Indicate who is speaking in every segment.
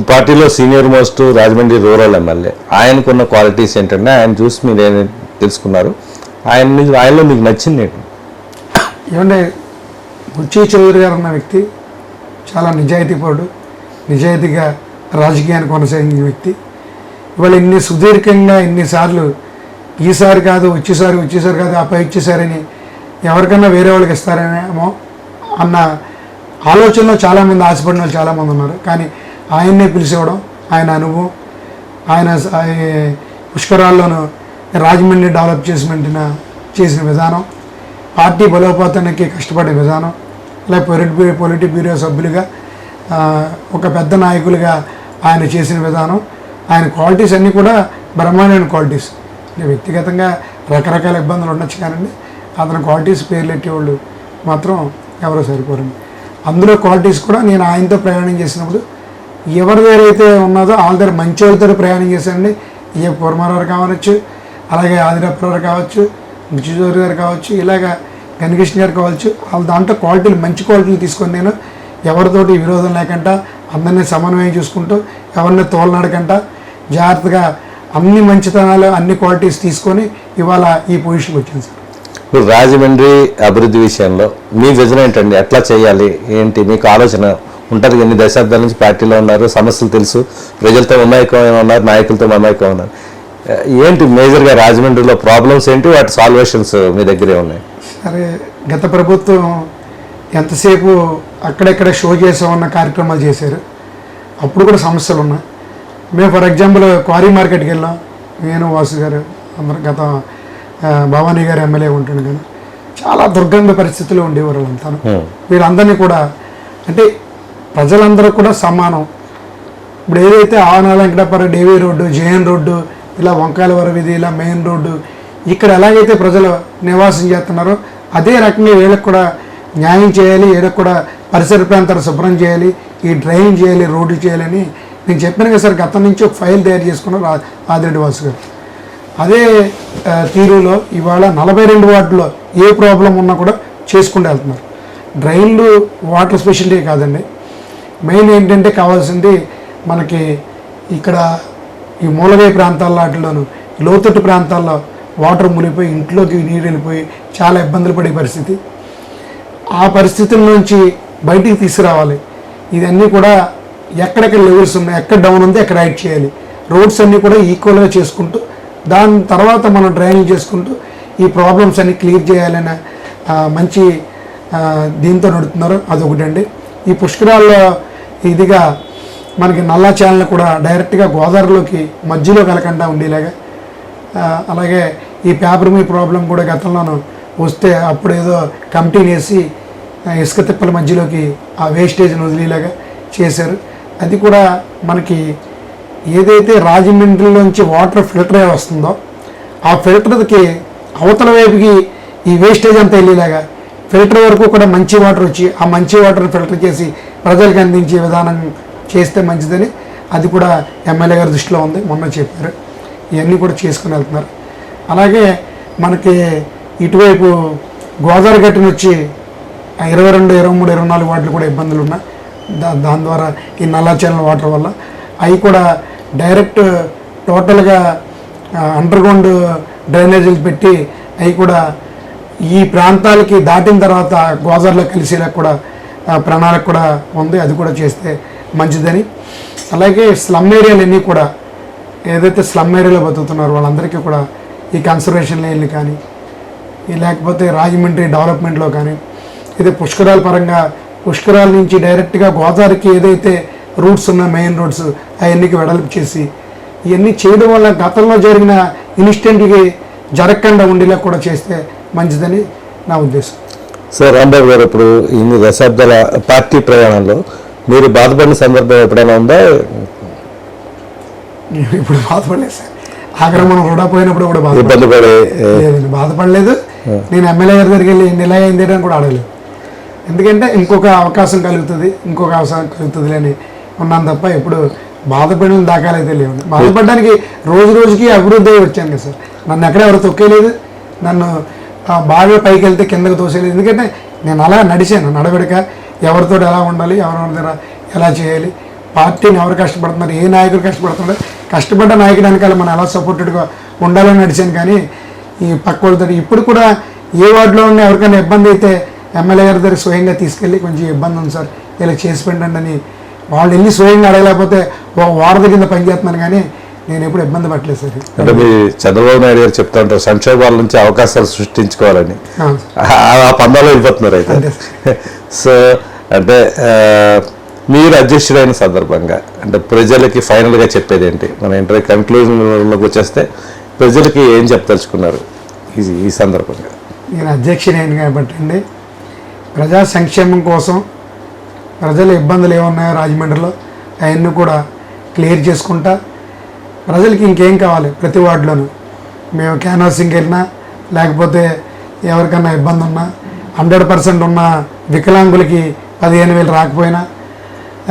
Speaker 1: పార్టీలో senior most Rajahmundry rural MLA. ఆయనకున్న qualities ఏంటంటే ఆయన చూసి మీరు ఏం తెలుసుకున్నారు. ఆయన మీకు- ఆయనలో మీకు నచ్చింది ఏంటి?
Speaker 2: ఏమంటే బుచ్చి చౌదరి గారు అన్న వ్యక్తి చాలా నిజాయితీపరుడు నిజాయితీగా రాజకీయాన్ని కొనసాగించే వ్యక్తి. ఇవాళ ఇన్ని సుదీర్ఘంగా ఇన్నిసార్లు ఈసారి కాదు వచ్చేసారి వచ్చేసారి కాదు ఆ పై వచ్చేసారని ఎవరికన్నా వేరే వాళ్ళకి ఇస్తారేమో అన్న ఆలోచనలో చాలామంది ఆశపడిన వాళ్ళు చాలామంది ఉన్నారు. కానీ ఆయన్నే పిలిచేవడం. ఆయన అనుభవం ఆయన స- పుష్కరాల్లోనూ రాజమండ్రి డెవలప్ చేసిన చేసిన విధానం పార్టీ బలోపాతానికి కష్టపడే విధానం అలాగే పొలిటి పొలిటి బ్యూరో సభ్యులుగా ఒక పెద్ద నాయకులుగా ఆయన చేసిన విధానం ఆయన క్వాలిటీస్ అన్నీ కూడా బ్రహ్మాండమైన క్వాలిటీస్. వ్యక్తిగతంగా రకరకాల ఇబ్బందులు ఉండొచ్చు కానండి అతని క్వాలిటీస్ పేర్లు ఎట్టేవాళ్ళు మాత్రం ఎవరో సరిపోరండి. అందులో క్వాలిటీస్ కూడా నేను ఆయనతో ప్రయాణం చేసినప్పుడు ఎవరి దగ్గర అయితే ఉన్నదో వాళ్ళ దగ్గర మంచి ప్రయాణం చేశారండి ఏ పూర్మారావు కావచ్చు అలాగే ఆదిరాపురారు కావచ్చు బుచ్చిజోరి గారు కావచ్చు ఇలాగ గణకృష్ణ గారు కావచ్చు వాళ్ళ దాంట్లో క్వాలిటీలు మంచి క్వాలిటీలు తీసుకొని నేను ఎవరితోటి విరోధం లేకుండా అందరినీ సమన్వయం చూసుకుంటూ ఎవరిని తోలనడకంట జాగ్రత్తగా అన్ని మంచితనాలు అన్ని క్వాలిటీస్ తీసుకొని ఇవాళ ఈ పొజిషన్కి వచ్చింది సార్.
Speaker 1: ఇప్పుడు రాజమండ్రి అభివృద్ధి విషయంలో మీ విజన్ ఏంటండి? ఎట్లా చేయాలి? ఏంటి? మీకు ఆలోచన ఉంటారు ఎన్ని దశాబ్దాల నుంచి పార్టీలో ఉన్నారు సమస్యలు తెలుసు. ప్రజలతో మమైకం ఉన్నారు నాయకులతో మమైకం ఉన్నారు? ఏంటి మేజర్గా రాజమండ్రిలో ప్రాబ్లమ్స్ ఏంటి? వాటి సాల్వేషన్స్ మీ దగ్గరే ఉన్నాయి.
Speaker 2: సరే గత ప్రభుత్వం ఎంతసేపు అక్కడెక్కడ షో చేసామన్న కార్యక్రమాలు చేశారు. అప్పుడు కూడా సమస్యలు ఉన్నాయి. మేము ఫర్ ఎగ్జాంపుల్ క్వారీ మార్కెట్కి వెళ్ళాం. నేను వాసు గారు అందరు గత భవానీ గారు ఎమ్మెల్యే ఉంటుండే కానీ చాలా దుర్గంధ పరిస్థితుల్లో ఉండేవారు
Speaker 1: Hmm.
Speaker 2: వీరందరినీ కూడా అంటే ప్రజలందరూ కూడా సమానం. ఇప్పుడు ఏదైతే ఆవనాల వెంకటాపురం డేవీ రోడ్డు జేఎన్ రోడ్డు ఇలా వంకాయల వరవిధి ఇలా మెయిన్ రోడ్డు ఇక్కడ ఎలాగైతే ప్రజలు నివాసం చేస్తున్నారో అదే రకంగా వీళ్ళకి కూడా న్యాయం చేయాలి వీళ్ళకి కూడా పరిసర ప్రాంతాలు శుభ్రం చేయాలి ఈ డ్రైన్ చేయాలి రోడ్డు చేయాలని నేను చెప్పాను కదా సార్ గతం నుంచి ఒక ఫైల్ తయారు చేసుకున్నారు ఆదిరెడ్డి వాసు గారు. అదే తీరులో ఇవాళ నలభై రెండు వార్డులో ఏ ప్రాబ్లం ఉన్నా కూడా చేసుకుంటూ వెళ్తున్నారు. డ్రైన్లు వాటర్ స్పెషాలిటీ కాదండి. మెయిన్ ఏంటంటే కావాల్సింది మనకి ఇక్కడ ఈ మూలగాయ ప్రాంతాల్లో వాటిలోను లోతట్టు ప్రాంతాల్లో వాటర్ మునిగిపోయి ఇంట్లోకి నీరు వెళ్ళిపోయి చాలా ఇబ్బందులు పడే పరిస్థితి. ఆ పరిస్థితుల నుంచి బయటికి తీసుకురావాలి. ఇవన్నీ కూడా ఎక్కడెక్కడ లెవెల్స్ ఉన్నాయి ఎక్కడ డౌన్ ఉంది ఎక్కడ యాడ్ చేయాలి. రోడ్స్ అన్నీ కూడా ఈక్వల్గా చేసుకుంటూ దాని తర్వాత మనం డ్రైనేజ్ చేసుకుంటూ ఈ ప్రాబ్లమ్స్ అన్ని క్లియర్ చేయాలనే మంచి దీంతో నడుపుతున్నారు. అదొకటండి. ఈ పుష్కరాల్లో ఇదిగా మనకి నల్లా ఛానల్ కూడా డైరెక్ట్గా గోదావరిలోకి మధ్యలో కలకుండా ఉండేలాగా. అలాగే ఈ పేపర్ మీ ప్రాబ్లం కూడా గతంలోనూ వస్తే అప్పుడు ఏదో కమిటీని వేసి ఇసుక తిప్పల మధ్యలోకి ఆ వేస్టేజ్ని వదిలేలాగా చేశారు. అది కూడా మనకి ఏదైతే రాజమండ్రిలోంచి వాటర్ ఫిల్టర్ అయి వస్తుందో ఆ ఫిల్టర్కి అవతల వైపుకి ఈ వేస్టేజ్ అంతా వెళ్ళేలాగా ఫిల్టర్ వరకు కూడా మంచి వాటర్ వచ్చి ఆ మంచి వాటర్ ఫిల్టర్ చేసి ప్రజలకు అందించే విధానం చేస్తే మంచిదని అది కూడా ఎమ్మెల్యే గారి దృష్టిలో ఉంది. మొన్న చెప్పారు. ఇవన్నీ కూడా చేసుకుని వెళ్తున్నారు. అలాగే మనకి ఇటువైపు గోదావరి గట్టున వచ్చి ఇరవై రెండు ఇరవై మూడు ఇరవై నాలుగు వాటర్ కూడా ఇబ్బందులు ఉన్నాయి. దా దాని ద్వారా ఈ నల్లా ఛానల్ వాటర్ వల్ల. అవి కూడా డైరెక్ట్ టోటల్గా అండర్గ్రౌండ్ డ్రైనేజీలు పెట్టి అవి కూడా ఈ ప్రాంతాలకి దాటిన తర్వాత గోదావరిలో కలిసేలా కూడా ప్రణాళిక కూడా ఉంది. అది కూడా చేస్తే మంచిదని. అలాగే స్లమ్ ఏరియాలన్నీ కూడా ఏదైతే స్లమ్ ఏరియాలో బతుకుతున్నారో వాళ్ళందరికీ కూడా ఈ కన్సర్వేషన్ లైన్లు కానీ లేకపోతే రాజమండ్రి డెవలప్మెంట్లో కానీ ఇది పుష్కరాల పరంగా పుష్కరాల నుంచి డైరెక్ట్గా గోదావరికి ఏదైతే రూట్స్ ఉన్న మెయిన్ రోడ్స్ అవన్నీకి వెడల్పు చేసి ఇవన్నీ చేయడం వల్ల గతంలో జరిగిన ఇన్స్టెంట్కి జరగకుండా ఉండేలా కూడా చేస్తే మంచిదని నా ఉద్దేశం.
Speaker 1: సార్ రాంబాబు గారు ఇప్పుడు ఇన్ని దశాబ్దాల పార్టీ ప్రయాణంలో మీరు బాధపడిన సందర్భం ఎప్పుడైనా ఉందా?
Speaker 2: ఇప్పుడు బాధపడలేదు సార్. ఆఖరి మనం కూడా పోయినప్పుడు కూడా బాధ
Speaker 1: ఇబ్బంది పడే
Speaker 2: లేదండి బాధపడలేదు. నేను ఎమ్మెల్యే గారి దగ్గరికి వెళ్ళి ఇలా అయింది అని కూడా అడగలేదు ఎందుకంటే ఇంకొక అవకాశం కలుగుతుంది ఇంకొక అవకాశం కలుగుతుంది అని ఉన్నాను తప్ప ఎప్పుడు బాధపడిన దాఖలైతే లేవు. బాధపడడానికి రోజు రోజుకి అభివృద్ధి వచ్చాను కదా సార్. నన్ను ఎక్కడ ఎవరు తొక్కేయలేదు నన్ను బాగా పైకి వెళ్తే కిందకు తోసేయలేదు ఎందుకంటే నేను అలా నడిచాను నడవడిక. ఎవరితో ఎలా ఉండాలి ఎవరి దగ్గర ఎలా చేయాలి పార్టీని ఎవరు కష్టపడుతున్నారు ఏ నాయకుడు కష్టపడుతున్నాడు. కష్టపడ్డ నాయకుడు వెనకాల మనం ఎలా సపోర్టెడ్గా ఉండాలని నడిచాను. కానీ ఈ పక్క వాళ్ళతో ఇప్పుడు కూడా ఏ వార్డులో ఉన్న ఎవరికైనా ఇబ్బంది అయితే ఎమ్మెల్యే గారి దగ్గర స్వయంగా తీసుకెళ్ళి కొంచెం ఇబ్బంది ఉంది సార్ ఇలా చేసి పెట్టండి అని. వాళ్ళు వెళ్ళి స్వయంగా అడగలేకపోతే ఓ వారధి కింద పనిచేస్తున్నాను కానీ నేను ఎప్పుడు ఇబ్బంది పట్టలేదు సార్.
Speaker 1: అంటే మీ చంద్రబాబు నాయుడు గారు చెప్తా ఉంటారు సంక్షోభాల నుంచి అవకాశాలు సృష్టించుకోవాలని. ఆ. పందాలో వెళ్ళిపోతున్నారు అయితే. సో అంటే మీరు అధ్యక్షుడైన సందర్భంగా అంటే ప్రజలకి ఫైనల్గా చెప్పేది ఏంటి? మన ఇంటర్వ్యూ కన్క్లూజన్లోకి వచ్చేస్తే ప్రజలకి ఏం చెప్పదలుచుకున్నారు ఈ ఈ సందర్భంగా?
Speaker 2: నేను అధ్యక్షుడైన కాబట్టి అండి ప్రజా సంక్షేమం కోసం ప్రజల ఇబ్బందులు ఏమున్నాయో రాజమండ్రిలో అవన్నీ కూడా క్లియర్ చేసుకుంటా ప్రజలకి ఇంకేం కావాలి? ప్రతి వార్డులోనూ. మేము క్యాన్వాసింగ్కి వెళ్ళినా లేకపోతే ఎవరికన్నా ఇబ్బంది ఉన్నా హండ్రెడ్ పర్సెంట్ ఉన్న వికలాంగులకి పదిహేను వేలు రాకపోయినా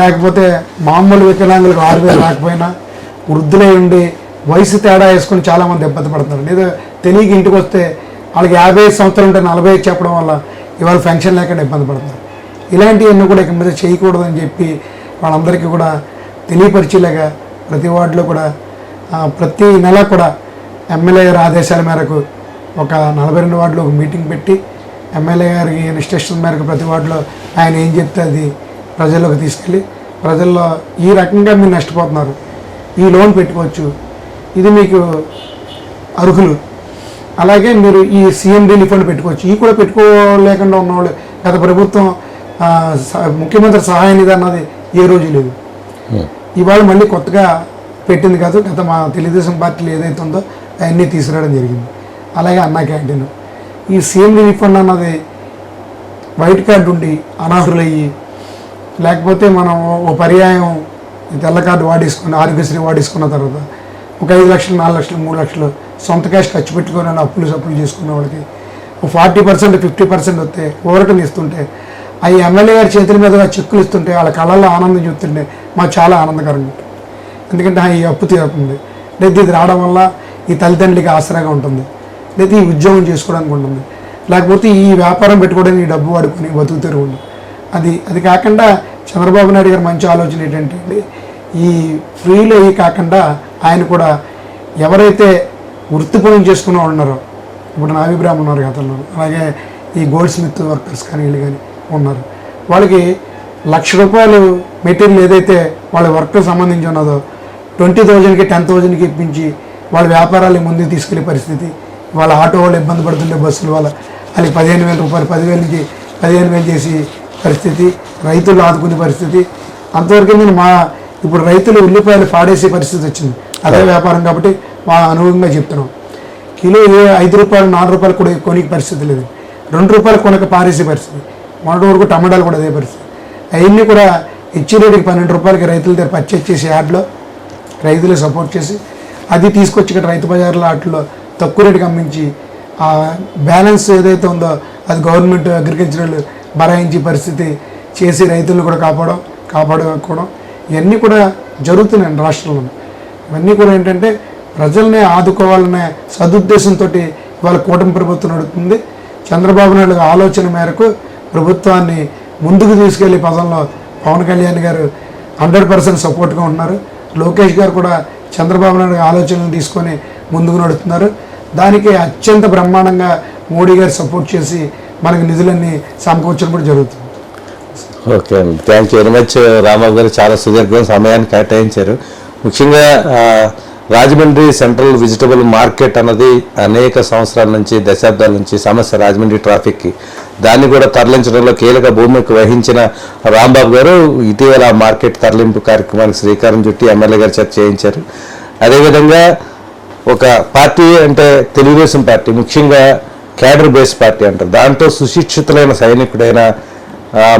Speaker 2: లేకపోతే మామూలు వికలాంగులకు ఆరు వేలు రాకపోయినా వృద్ధులై ఉండి వయసు తేడా వేసుకుని చాలామంది ఇబ్బంది పడుతున్నారు. లేదా తెలియక ఇంటికి వస్తే వాళ్ళకి యాభై ఐదు సంవత్సరాలు ఉంటే నలభై ఐదు చెప్పడం వల్ల ఇవాళ ఫంక్షన్ లేకుండా ఇబ్బంది పడుతున్నారు. ఇలాంటివన్నీ కూడా ఇక మీద చేయకూడదని చెప్పి వాళ్ళందరికీ కూడా తెలియపరిచేలాగా ప్రతి వార్డులో కూడా ప్రతి నెల కూడా ఎమ్మెల్యే గారి ఆదేశాల మేరకు ఒక నలభై రెండు వార్డులో ఒక మీటింగ్ పెట్టి ఎమ్మెల్యే గారికి ఇన్స్ట్రక్షన్ మేరకు ప్రతి వార్డులో ఆయన ఏం చెప్తే అది ప్రజల్లోకి తీసుకెళ్ళి ప్రజల్లో ఈ రకంగా మీరు నష్టపోతున్నారు. ఈ లోన్ పెట్టుకోవచ్చు. ఇది మీకు అర్హులు. అలాగే మీరు ఈ సీఎం రిలీఫ్ ఫండ్ పెట్టుకోవచ్చు. ఈ కూడా పెట్టుకోలేకుండా ఉన్నవాళ్ళు గత ప్రభుత్వం ముఖ్యమంత్రి సహాయ నిధి అన్నది ఏ రోజు లేదు. ఇవాళ మళ్ళీ కొత్తగా పెట్టింది కాదు. గత మా తెలుగుదేశం పార్టీలో ఏదైతే ఉందో అవన్నీ తీసుకురావడం జరిగింది. అలాగే అన్నా క్యాంటీన్. ఈ సీఎం రిలీఫ్ ఫండ్ అన్నది వైట్ కార్డు ఉండి అనర్హులయ్యి లేకపోతే మనం ఓ పర్యాయం తెల్ల కార్డు వాడేసుకుని ఆరోగ్యశ్రీ వాడేసుకున్న తర్వాత ఒక ఐదు లక్షలు నాలుగు లక్షలు మూడు లక్షలు సొంత క్యాష్ ఖర్చు పెట్టుకొని అప్పులు సప్పులు చేసుకున్న వాళ్ళకి ఒక ఫార్టీ పర్సెంట్ ఫిఫ్టీ పర్సెంట్ వస్తే ఊరటం ఇస్తుంటే ఆ ఎమ్మెల్యే గారి చేతుల మీదుగా చెక్కులు ఇస్తుంటే వాళ్ళ కళల్లో ఆనందం చూస్తుంటే మాకు చాలా ఆనందకరంగా ఉంటుంది. ఎందుకంటే ఈ అప్పు తీరుతుంది. లేదా ఇది రావడం వల్ల ఈ తల్లిదండ్రులకి ఆసరాగా ఉంటుంది. లేదా ఈ ఉద్యోగం చేసుకోవడానికి ఉంటుంది. లేకపోతే ఈ వ్యాపారం పెట్టుకోవడానికి ఈ డబ్బు వాడుకొని బతుకు తెరువు ఉంది. అది అది కాకుండా చంద్రబాబు నాయుడు గారి మంచి ఆలోచన ఏంటంటే అండి, ఈ ఫ్రీలో ఇవి కాకుండా ఆయన కూడా ఎవరైతే వృత్తి చేసుకున్న వాళ్ళు ఉన్నారో ఇప్పుడు నా అభిప్రాయం ఉన్నారు గతంలో అలాగే ఈ గోల్డ్ స్మిత్ వర్కర్స్ కానీ వీళ్ళు కానీ ఉన్నారు. వాళ్ళకి లక్ష రూపాయలు మెటీరియల్ ఏదైతే వాళ్ళ వర్క్కి సంబంధించి ఉన్నదో ట్వంటీ థౌజండ్కి టెన్ థౌజండ్కి ఇప్పించి వాళ్ళ వ్యాపారాలు ముందుకు తీసుకెళ్ళే పరిస్థితి. వాళ్ళ ఆటో వాళ్ళు ఇబ్బంది పడుతుండే బస్సుల వల్ల వాళ్ళకి పదిహేను వేల రూపాయలు పదివేల నుంచి పదిహేను వేలు చేసి పరిస్థితి రైతులు ఆదుకునే పరిస్థితి. అంతవరకు నేను మా ఇప్పుడు రైతులు ఉల్లిపాయలు పాడేసే పరిస్థితి వచ్చింది. అదే వ్యాపారం కాబట్టి మా అనుభవంగా చెప్తున్నాం. కిలో ఐదు రూపాయలు నాలుగు రూపాయలు కూడా కొనికే పరిస్థితి లేదు. రెండు రూపాయలు కొనక పారేసే పరిస్థితి. మొన్నటి వరకు టమాటాలు కూడా అదే పరిస్థితి. అవన్నీ కూడా ఇచ్చి రేటుకి పన్నెండు రూపాయలకి రైతుల దగ్గర పర్చేజ్ చేసి యాడ్లో రైతులు సపోర్ట్ చేసి అది తీసుకొచ్చి ఇక్కడ రైతు బజార్లో వాటిలో తక్కువ రేటుకి అమ్మించి ఆ బ్యాలెన్స్ ఏదైతే ఉందో అది గవర్నమెంట్ అగ్రికల్చరల్ బరాయించి పరిస్థితి చేసి రైతులను కూడా కాపాడడం కాపాడుకోవడం ఇవన్నీ కూడా జరుగుతున్నాయి రాష్ట్రంలో. ఇవన్నీ కూడా ఏంటంటే ప్రజల్ని ఆదుకోవాలనే సదుద్దేశంతో ఇవాళ కూటమి ప్రభుత్వం నడుస్తుంది చంద్రబాబు నాయుడు ఆలోచన మేరకు ప్రభుత్వాన్ని ముందుకు తీసుకెళ్ళే పదంలో పవన్ కళ్యాణ్ గారు హండ్రెడ్ పర్సెంట్ సపోర్ట్గా ఉన్నారు లోకేష్ గారు కూడా చంద్రబాబు నాయుడు ఆలోచనలు తీసుకొని ముందుకు నడుతున్నారు దానికి అత్యంత బ్రహ్మాండంగా మోడీ గారు సపోర్ట్ చేసి మనకి నిధులన్నీ సమకూర్చడం కూడా జరుగుతుంది.
Speaker 1: ఓకే అండి. Thank you very much Rambabu garu. చాలా సుదీర్ఘంగా సమయాన్ని కేటాయించారు. ముఖ్యంగా రాజమండ్రి సెంట్రల్ వెజిటబుల్ మార్కెట్ అన్నది అనేక సంవత్సరాల నుంచి దశాబ్దాల నుంచి సమస్య రాజమండ్రి ట్రాఫిక్కి దాన్ని కూడా తరలించడంలో కీలక భూమికి వహించిన రాంబాబు గారు ఇటీవల మార్కెట్ తరలింపు కార్యక్రమానికి శ్రీకారం చుట్టి ఎమ్మెల్యే గారు చర్చ చేయించారు. అదేవిధంగా ఒక పార్టీ అంటే తెలుగుదేశం పార్టీ ముఖ్యంగా క్యాడర్ బేస్ పార్టీ అంటారు. దాంట్లో సుశిక్షితులైన సైనికుడైన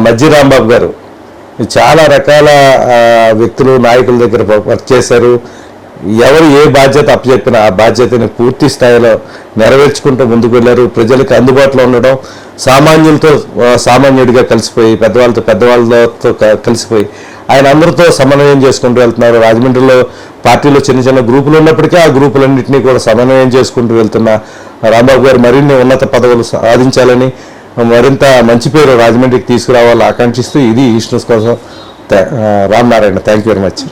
Speaker 1: మజ్జి రాంబాబు గారు. చాలా రకాల వ్యక్తులు నాయకుల దగ్గర వర్క్ చేశారు. ఎవరు ఏ బాధ్యత అప్పచెప్పినా ఆ బాధ్యతని పూర్తి స్థాయిలో నెరవేర్చుకుంటూ ముందుకు వెళ్ళారు ప్రజలకు అందుబాటులో ఉండడం సామాన్యులతో సామాన్యుడిగా కలిసిపోయి పెద్దవాళ్ళతో పెద్దవాళ్ళతో కలిసిపోయి ఆయన అందరితో సమన్వయం చేసుకుంటూ వెళ్తున్నారు. రాజమండ్రిలో పార్టీలో చిన్న చిన్న గ్రూపులు ఉన్నప్పటికీ ఆ గ్రూపులన్నింటినీ కూడా సమన్వయం చేసుకుంటూ వెళ్తున్న రాంబాబు గారు మరిన్ని ఉన్నత పదవులు సాధించాలని మరింత మంచి పేరు రాజమండ్రికి తీసుకురావాలని ఆకాంక్షిస్తూ ఇది ఈస్ట్ కోసం Ram Narayana. Thank you very much